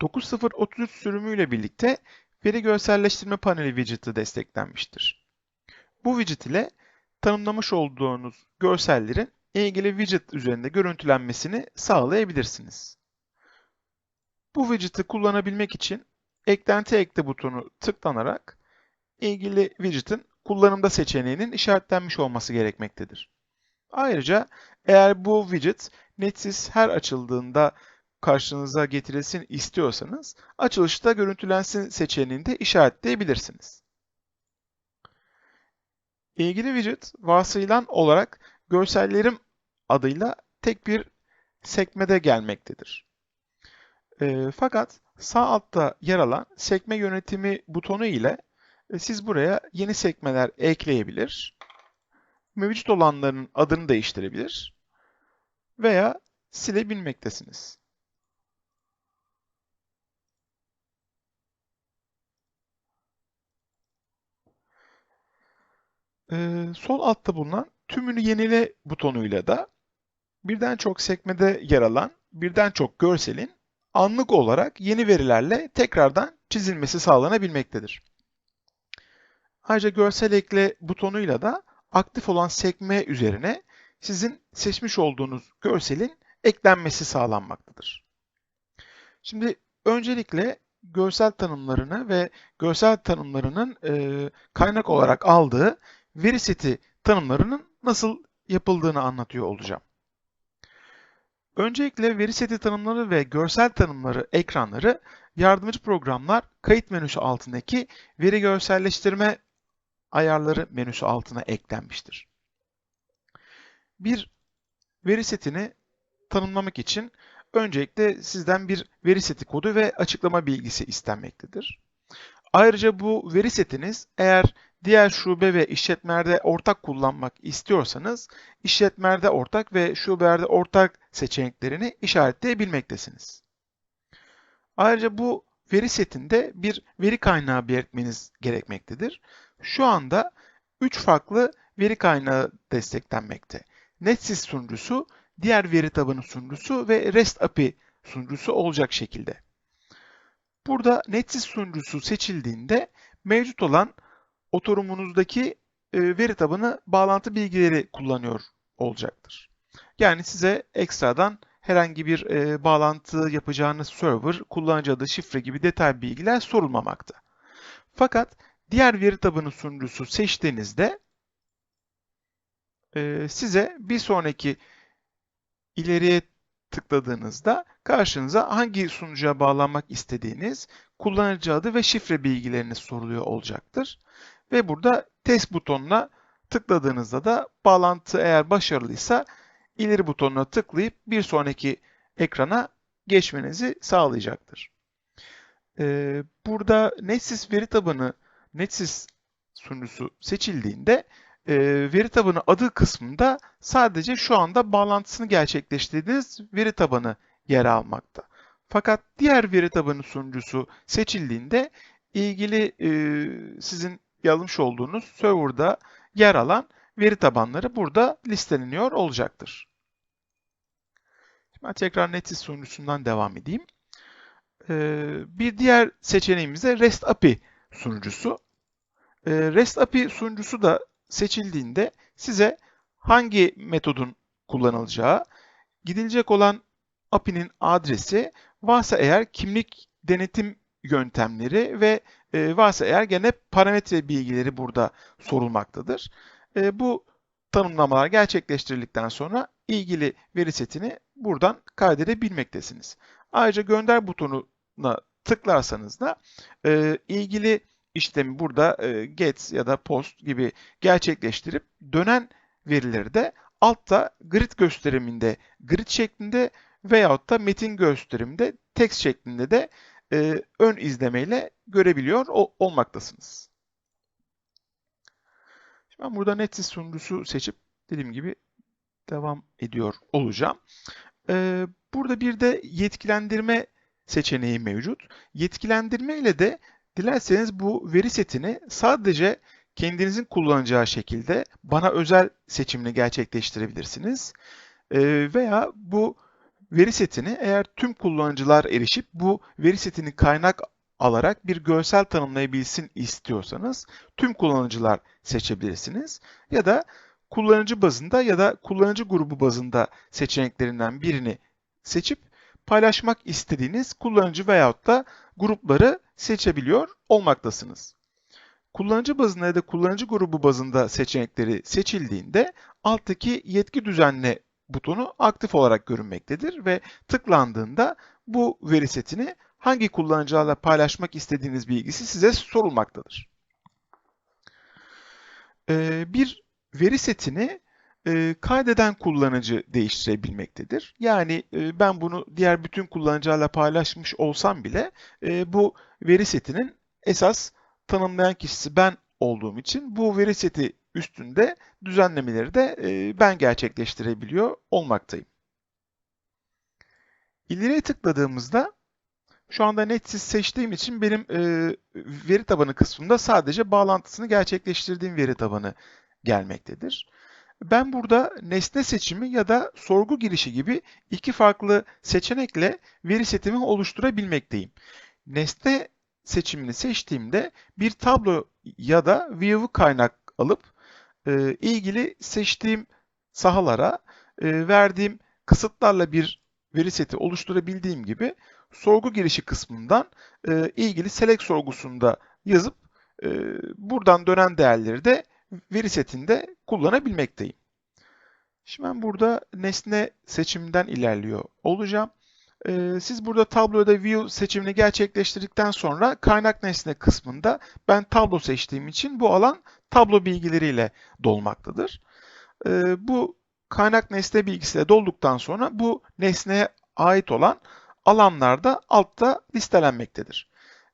9033 sürümüyle birlikte veri görselleştirme paneli widget'ı desteklenmiştir. Bu widget ile tanımlamış olduğunuz görsellerin ilgili widget üzerinde görüntülenmesini sağlayabilirsiniz. Bu widget'ı kullanabilmek için eklenti ekle butonu tıklanarak ilgili widget'ın kullanımda seçeneğinin işaretlenmiş olması gerekmektedir. Ayrıca eğer bu widget netsiz her açıldığında karşınıza getirilsin istiyorsanız açılışta görüntülensin seçeneğini de işaretleyebilirsiniz. İlgili widget varsayılan olarak görsellerim adıyla tek bir sekmede gelmektedir. E, fakat sağ altta yer alan sekme yönetimi butonu ile e, siz buraya yeni sekmeler ekleyebilir, mevcut olanların adını değiştirebilir veya silebilmektesiniz. Ee, sol altta bulunan tümünü yenile butonuyla da birden çok sekmede yer alan birden çok görselin anlık olarak yeni verilerle tekrardan çizilmesi sağlanabilmektedir. Ayrıca görsel ekle butonuyla da aktif olan sekme üzerine sizin seçmiş olduğunuz görselin eklenmesi sağlanmaktadır. Şimdi öncelikle görsel tanımlarını ve görsel tanımlarının e, kaynak olarak aldığı veri seti tanımlarının nasıl yapıldığını anlatıyor olacağım. Öncelikle veri seti tanımları ve görsel tanımları ekranları yardımcı programlar kayıt menüsü altındaki veri görselleştirme ayarları menüsü altına eklenmiştir. Bir veri setini tanımlamak için öncelikle sizden bir veri seti kodu ve açıklama bilgisi istenmektedir. Ayrıca bu veri setiniz eğer diğer şube ve işletmelerde ortak kullanmak istiyorsanız işletmelerde ortak ve şubelerde ortak seçeneklerini işaretleyebilmektesiniz. Ayrıca bu veri setinde bir veri kaynağı belirtmeniz gerekmektedir. Şu anda 3 farklı veri kaynağı desteklenmekte. NetSys sunucusu, diğer veri tabanı sunucusu ve REST API sunucusu olacak şekilde. Burada NetSys sunucusu seçildiğinde mevcut olan oturumunuzdaki e, veri tabanı bağlantı bilgileri kullanıyor olacaktır. Yani size ekstradan herhangi bir e, bağlantı yapacağınız server, kullanıcı adı, şifre gibi detay bilgiler sorulmamakta. Fakat diğer veri tabanı sunucusu seçtiğinizde e, size bir sonraki ileriye tıkladığınızda karşınıza hangi sunucuya bağlanmak istediğiniz kullanıcı adı ve şifre bilgileriniz soruluyor olacaktır. Ve burada test butonuna tıkladığınızda da bağlantı eğer başarılıysa ileri butonuna tıklayıp bir sonraki ekrana geçmenizi sağlayacaktır. Ee, burada NetSys veri tabanı NetSys sunucusu seçildiğinde e, veri tabanı adı kısmında sadece şu anda bağlantısını gerçekleştirdiğiniz veri tabanı yer almakta. Fakat diğer veri tabanı sunucusu seçildiğinde ilgili e, sizin yazmış olduğunuz serverda yer alan veri tabanları burada listeleniyor olacaktır. Ben tekrar NetSys sunucusundan devam edeyim. Ee, bir diğer seçeneğimiz de REST API sunucusu. Ee, REST API sunucusu da seçildiğinde size hangi metodun kullanılacağı, gidilecek olan API'nin adresi, varsa eğer kimlik denetim yöntemleri ve e, varsa eğer gene parametre bilgileri burada sorulmaktadır. E, bu tanımlamalar gerçekleştirildikten sonra ilgili veri setini buradan kaydedebilmektesiniz. Ayrıca gönder butonuna tıklarsanız da e, ilgili işlemi burada e, get ya da post gibi gerçekleştirip dönen verileri de altta grid gösteriminde grid şeklinde veyahut da metin gösteriminde text şeklinde de e, ön izlemeyle görebiliyor ol, olmaktasınız. Şimdi ben burada NetSys sunucusu seçip dediğim gibi devam ediyor olacağım. E, burada bir de yetkilendirme seçeneği mevcut. Yetkilendirme ile de dilerseniz bu veri setini sadece kendinizin kullanacağı şekilde bana özel seçimini gerçekleştirebilirsiniz. E, veya bu veri setini eğer tüm kullanıcılar erişip bu veri setini kaynak alarak bir görsel tanımlayabilsin istiyorsanız tüm kullanıcılar seçebilirsiniz. Ya da kullanıcı bazında ya da kullanıcı grubu bazında seçeneklerinden birini seçip paylaşmak istediğiniz kullanıcı veyahut da grupları seçebiliyor olmaktasınız. Kullanıcı bazında ya da kullanıcı grubu bazında seçenekleri seçildiğinde alttaki yetki düzenle butonu aktif olarak görünmektedir ve tıklandığında bu veri setini hangi kullanıcılarla paylaşmak istediğiniz bilgisi size sorulmaktadır. Ee, bir veri setini e, kaydeden kullanıcı değiştirebilmektedir. Yani e, ben bunu diğer bütün kullanıcılarla paylaşmış olsam bile e, bu veri setinin esas tanımlayan kişisi ben olduğum için bu veri seti üstünde düzenlemeleri de ben gerçekleştirebiliyor olmaktayım. İleriye tıkladığımızda şu anda netsiz seçtiğim için benim veri tabanı kısmında sadece bağlantısını gerçekleştirdiğim veri tabanı gelmektedir. Ben burada nesne seçimi ya da sorgu girişi gibi iki farklı seçenekle veri setimi oluşturabilmekteyim. Nesne seçimini seçtiğimde bir tablo ya da view kaynak alıp e, ilgili seçtiğim sahalara e, verdiğim kısıtlarla bir veri seti oluşturabildiğim gibi sorgu girişi kısmından e, ilgili select sorgusunda yazıp e, buradan dönen değerleri de veri setinde kullanabilmekteyim. Şimdi ben burada nesne seçiminden ilerliyor olacağım. Ee, siz burada tabloda view seçimini gerçekleştirdikten sonra kaynak nesne kısmında ben tablo seçtiğim için bu alan tablo bilgileriyle dolmaktadır. Ee, bu kaynak nesne bilgisiyle dolduktan sonra bu nesneye ait olan alanlar da altta listelenmektedir.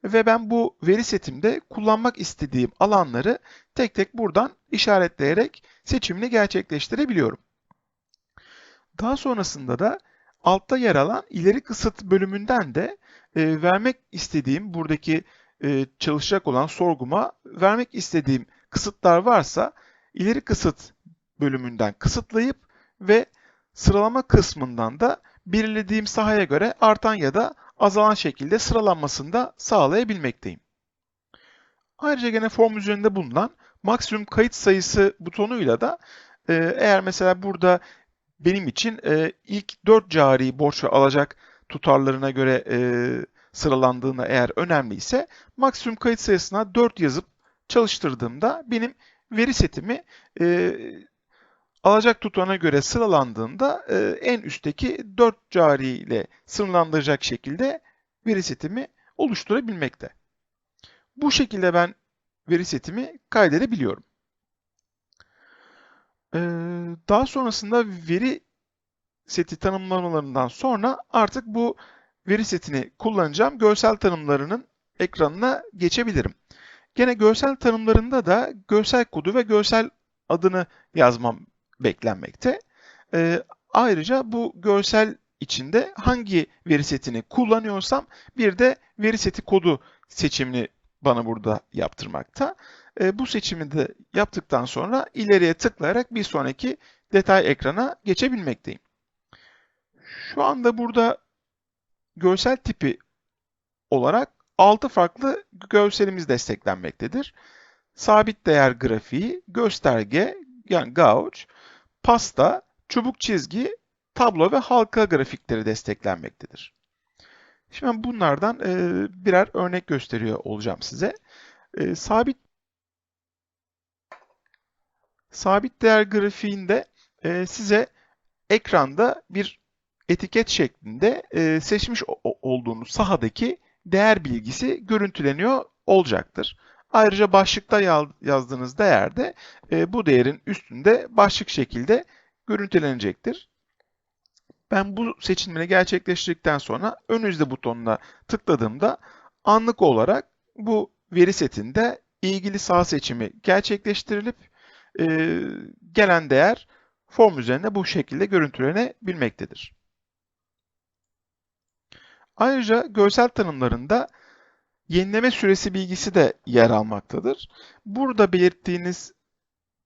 Ve ben bu veri setimde kullanmak istediğim alanları tek tek buradan işaretleyerek seçimini gerçekleştirebiliyorum. Daha sonrasında da altta yer alan ileri kısıt bölümünden de e, vermek istediğim buradaki e, çalışacak olan sorguma vermek istediğim kısıtlar varsa ileri kısıt bölümünden kısıtlayıp ve sıralama kısmından da belirlediğim sahaya göre artan ya da azalan şekilde sıralanmasını da sağlayabilmekteyim. Ayrıca gene form üzerinde bulunan maksimum kayıt sayısı butonuyla da e, eğer mesela burada benim için e, ilk 4 cari borç alacak tutarlarına göre e, sıralandığına eğer önemliyse maksimum kayıt sayısına 4 yazıp çalıştırdığımda benim veri setimi alacak tutana göre sıralandığında e, en üstteki 4 cari ile sınırlandıracak şekilde veri setimi oluşturabilmekte. Bu şekilde ben veri setimi kaydedebiliyorum. Ee, daha sonrasında veri seti tanımlamalarından sonra artık bu veri setini kullanacağım görsel tanımlarının ekranına geçebilirim. Gene görsel tanımlarında da görsel kodu ve görsel adını yazmam beklenmekte. Ee, ayrıca bu görsel içinde hangi veri setini kullanıyorsam bir de veri seti kodu seçimini bana burada yaptırmakta. E, bu seçimi de yaptıktan sonra ileriye tıklayarak bir sonraki detay ekrana geçebilmekteyim. Şu anda burada görsel tipi olarak 6 farklı görselimiz desteklenmektedir. Sabit değer grafiği, gösterge, yani gauge, pasta, çubuk çizgi, tablo ve halka grafikleri desteklenmektedir. Şimdi bunlardan e, birer örnek gösteriyor olacağım size. E, sabit sabit değer grafiğinde e, size ekranda bir etiket şeklinde e, seçmiş olduğunuz sahadaki değer bilgisi görüntüleniyor olacaktır. Ayrıca başlıkta yazdığınız değer de e, bu değerin üstünde başlık şekilde görüntülenecektir. Ben bu seçimleri gerçekleştirdikten sonra ön yüzde butonuna tıkladığımda anlık olarak bu veri setinde ilgili saha seçimi gerçekleştirilip e, gelen değer form üzerinde bu şekilde görüntülenebilmektedir. Ayrıca görsel tanımlarında yenileme süresi bilgisi de yer almaktadır. Burada belirttiğiniz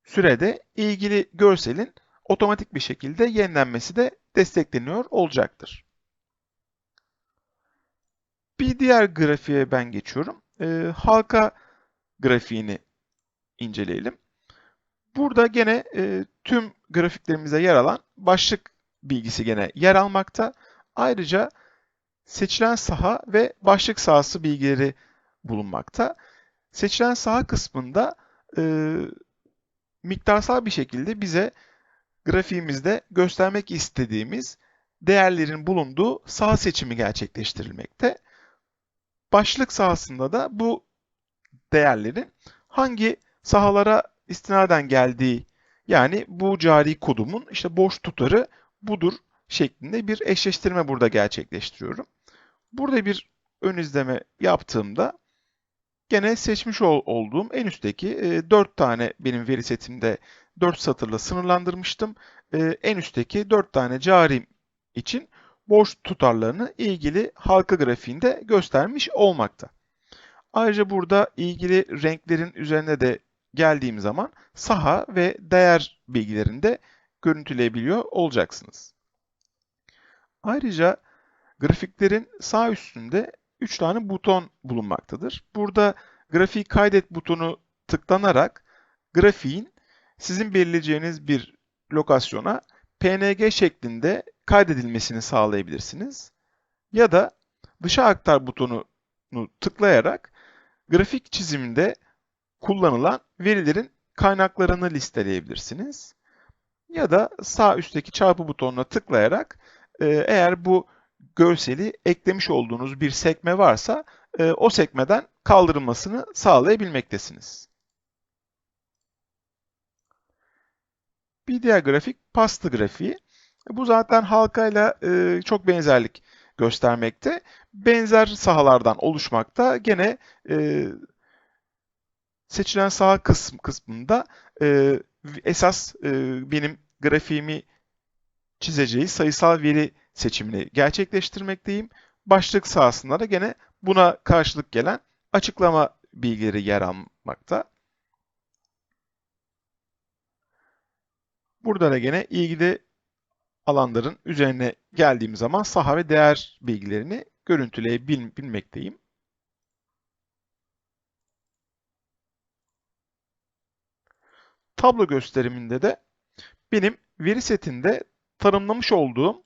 sürede ilgili görselin otomatik bir şekilde yenilenmesi de destekleniyor olacaktır. Bir diğer grafiğe ben geçiyorum. E, halka grafiğini inceleyelim. Burada gene e, tüm grafiklerimize yer alan başlık bilgisi gene yer almakta. Ayrıca seçilen saha ve başlık sahası bilgileri bulunmakta. Seçilen saha kısmında e, miktarsal bir şekilde bize grafiğimizde göstermek istediğimiz değerlerin bulunduğu saha seçimi gerçekleştirilmekte. Başlık sahasında da bu değerlerin hangi sahalara istinaden geldiği yani bu cari kodumun işte boş tutarı budur şeklinde bir eşleştirme burada gerçekleştiriyorum. Burada bir ön izleme yaptığımda gene seçmiş ol, olduğum en üstteki e, 4 tane benim veri setimde 4 satırla sınırlandırmıştım. E, en üstteki 4 tane carim için boş tutarlarını ilgili halka grafiğinde göstermiş olmakta. Ayrıca burada ilgili renklerin üzerine de geldiğim zaman saha ve değer bilgilerini de görüntüleyebiliyor olacaksınız. Ayrıca grafiklerin sağ üstünde 3 tane buton bulunmaktadır. Burada grafik kaydet butonu tıklanarak grafiğin sizin belirleyeceğiniz bir lokasyona PNG şeklinde kaydedilmesini sağlayabilirsiniz. Ya da dışa aktar butonunu tıklayarak grafik çiziminde kullanılan verilerin kaynaklarını listeleyebilirsiniz. Ya da sağ üstteki çarpı butonuna tıklayarak e, eğer bu görseli eklemiş olduğunuz bir sekme varsa e, o sekmeden kaldırılmasını sağlayabilmektesiniz. Bir diğer grafik pasta grafiği. Bu zaten halkayla e, çok benzerlik göstermekte. Benzer sahalardan oluşmakta. Gene e, seçilen saha kısım kısmında esas benim grafiğimi çizeceği sayısal veri seçimini gerçekleştirmekteyim. Başlık sahasında da gene buna karşılık gelen açıklama bilgileri yer almakta. Burada da gene ilgili alanların üzerine geldiğim zaman saha ve değer bilgilerini görüntüleyebilmekteyim. Tablo gösteriminde de benim veri setinde tanımlamış olduğum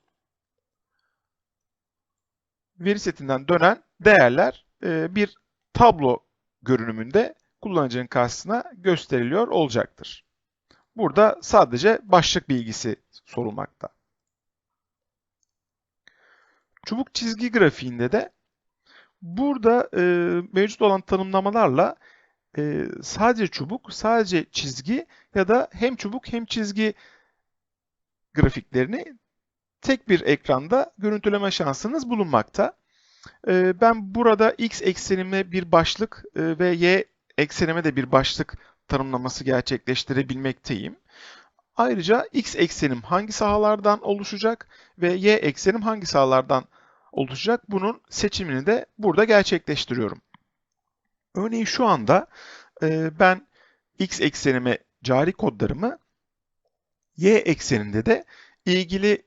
veri setinden dönen değerler e, bir tablo görünümünde kullanıcının karşısına gösteriliyor olacaktır. Burada sadece başlık bilgisi sorulmakta. Çubuk çizgi grafiğinde de burada e, mevcut olan tanımlamalarla e, sadece çubuk, sadece çizgi ya da hem çubuk hem çizgi grafiklerini tek bir ekranda görüntüleme şansınız bulunmakta. E, ben burada x eksenime bir başlık e, ve y eksenime de bir başlık tanımlaması gerçekleştirebilmekteyim. Ayrıca x eksenim hangi sahalardan oluşacak ve y eksenim hangi sahalardan oluşacak bunun seçimini de burada gerçekleştiriyorum. Örneğin şu anda e, ben x eksenime cari kodlarımı y ekseninde de ilgili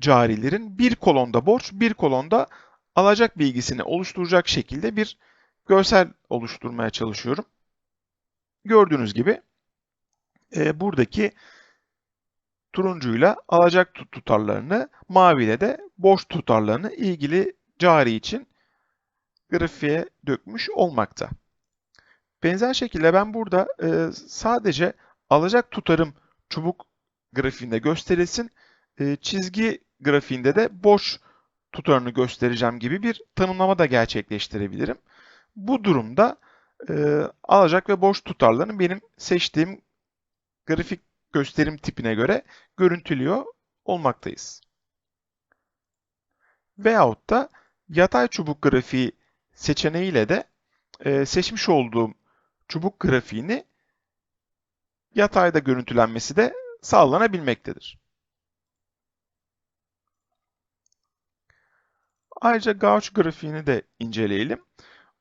carilerin bir kolonda borç, bir kolonda alacak bilgisini oluşturacak şekilde bir görsel oluşturmaya çalışıyorum. Gördüğünüz gibi e, buradaki turuncuyla alacak tutarlarını, maviyle de borç tutarlarını ilgili cari için grafiğe dökmüş olmakta. Benzer şekilde ben burada e, sadece alacak tutarım çubuk grafiğinde gösterilsin, e, çizgi grafiğinde de boş tutarını göstereceğim gibi bir tanımlama da gerçekleştirebilirim. Bu durumda e, alacak ve boş tutarlarını benim seçtiğim grafik gösterim tipine göre görüntülüyor olmaktayız. Veyahut da yatay çubuk grafiği seçeneğiyle de e, seçmiş olduğum çubuk grafiğini yatayda görüntülenmesi de sağlanabilmektedir. Ayrıca gauge grafiğini de inceleyelim.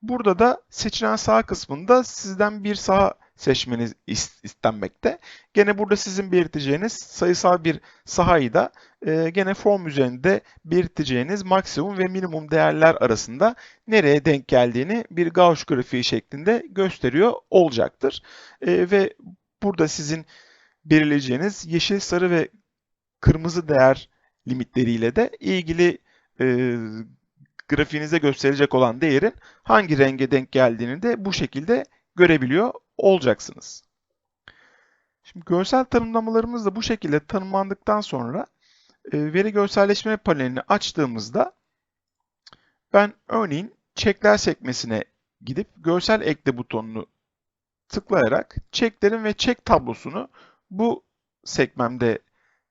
Burada da seçilen saha kısmında sizden bir saha seçmeniz is- istenmekte. Gene burada sizin belirteceğiniz sayısal bir sahayı da e, gene form üzerinde belirteceğiniz maksimum ve minimum değerler arasında nereye denk geldiğini bir Gauss grafiği şeklinde gösteriyor olacaktır. E, ve burada sizin belirleyeceğiniz yeşil, sarı ve kırmızı değer limitleriyle de ilgili e, grafiğinize gösterecek olan değerin hangi renge denk geldiğini de bu şekilde görebiliyor olacaksınız. Şimdi görsel tanımlamalarımız da bu şekilde tanımlandıktan sonra e, veri görselleşme panelini açtığımızda ben örneğin çekler sekmesine gidip görsel ekle butonunu tıklayarak çeklerin ve çek tablosunu bu sekmemde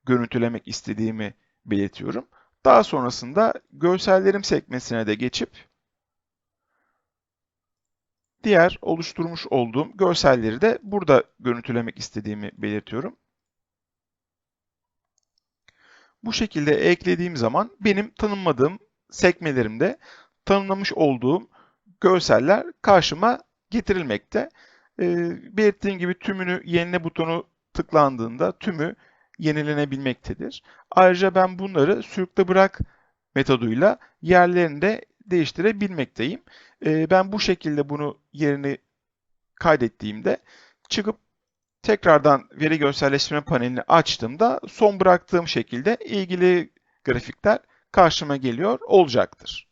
görüntülemek istediğimi belirtiyorum. Daha sonrasında görsellerim sekmesine de geçip diğer oluşturmuş olduğum görselleri de burada görüntülemek istediğimi belirtiyorum. Bu şekilde eklediğim zaman benim tanımladığım sekmelerimde tanımlamış olduğum görseller karşıma getirilmekte. Ee, belirttiğim gibi tümünü yenile butonu tıklandığında tümü yenilenebilmektedir. Ayrıca ben bunları sürükle bırak metoduyla yerlerinde değiştirebilmekteyim. Ee, ben bu şekilde bunu yerini kaydettiğimde çıkıp tekrardan veri görselleştirme panelini açtığımda son bıraktığım şekilde ilgili grafikler karşıma geliyor olacaktır.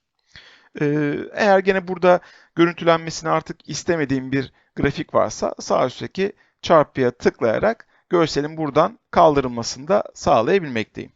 Ee, eğer gene burada görüntülenmesini artık istemediğim bir grafik varsa sağ üstteki çarpıya tıklayarak görselin buradan kaldırılmasını da sağlayabilmekteyim.